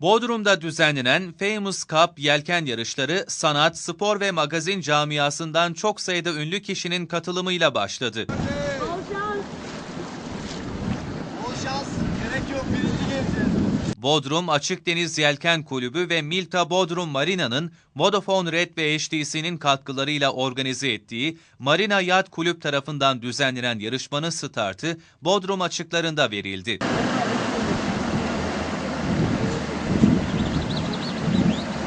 Bodrum'da düzenlenen Famous Cup yelken yarışları sanat, spor ve magazin camiasından çok sayıda ünlü kişinin katılımıyla başladı. Bodrum Açık Deniz Yelken Kulübü ve Milta Bodrum Marina'nın Vodafone Red ve HTC'nin katkılarıyla organize ettiği Marina Yacht Kulüp tarafından düzenlenen yarışmanın startı Bodrum açıklarında verildi.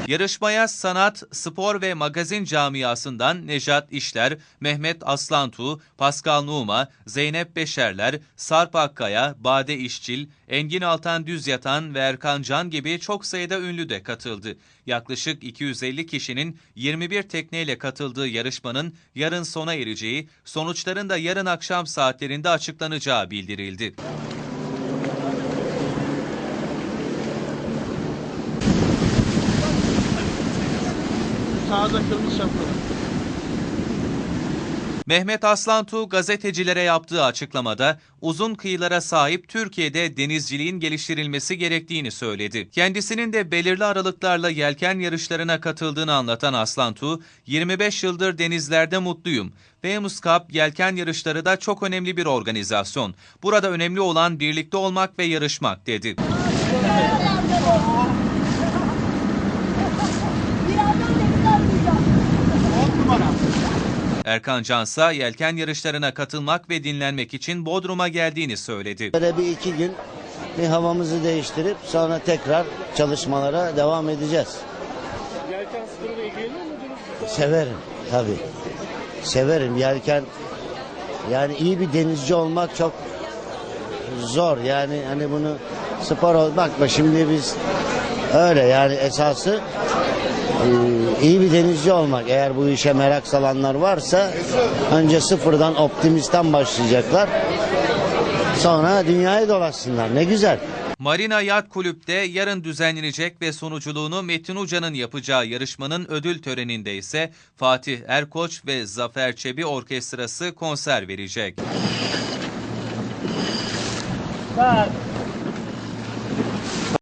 Yarışmaya sanat, spor ve magazin camiasından Nejat İşler, Mehmet Aslantu, Pascal Numa, Zeynep Beşerler, Sarp Akkaya, Bade İşçil, Engin Altan Düzyatan ve Erkan Can gibi çok sayıda ünlü de katıldı. Yaklaşık 250 kişinin 21 tekneyle katıldığı yarışmanın yarın sona ereceği, sonuçların da yarın akşam saatlerinde açıklanacağı bildirildi. Sağda kırmızı şapkalı. Mehmet Aslantu gazetecilere yaptığı açıklamada uzun kıyılara sahip Türkiye'de denizciliğin geliştirilmesi gerektiğini söyledi. Kendisinin de belirli aralıklarla yelken yarışlarına katıldığını anlatan Aslantu, 25 yıldır denizlerde mutluyum. Famous Cup yelken yarışları da çok önemli bir organizasyon. Burada önemli olan birlikte olmak ve yarışmak dedi. Erkan Cansa yelken yarışlarına katılmak ve dinlenmek için Bodrum'a geldiğini söyledi. Böyle bir iki gün bir havamızı değiştirip sonra tekrar çalışmalara devam edeceğiz. Yelken sporuyla ilgileniyor muydunuz? Severim tabii. Severim yelken. Yani iyi bir denizci olmak çok zor. Yani hani bunu spor ol bakma şimdi biz öyle yani esası iyi bir denizci olmak. Eğer bu işe merak salanlar varsa önce sıfırdan optimistten başlayacaklar. Sonra dünyayı dolaşsınlar. Ne güzel. Marina Yacht Kulüp'te yarın düzenlenecek ve sunuculuğunu Metin Uca'nın yapacağı yarışmanın ödül töreninde ise Fatih Erkoç ve Zafer Çebi Orkestrası konser verecek. Bak.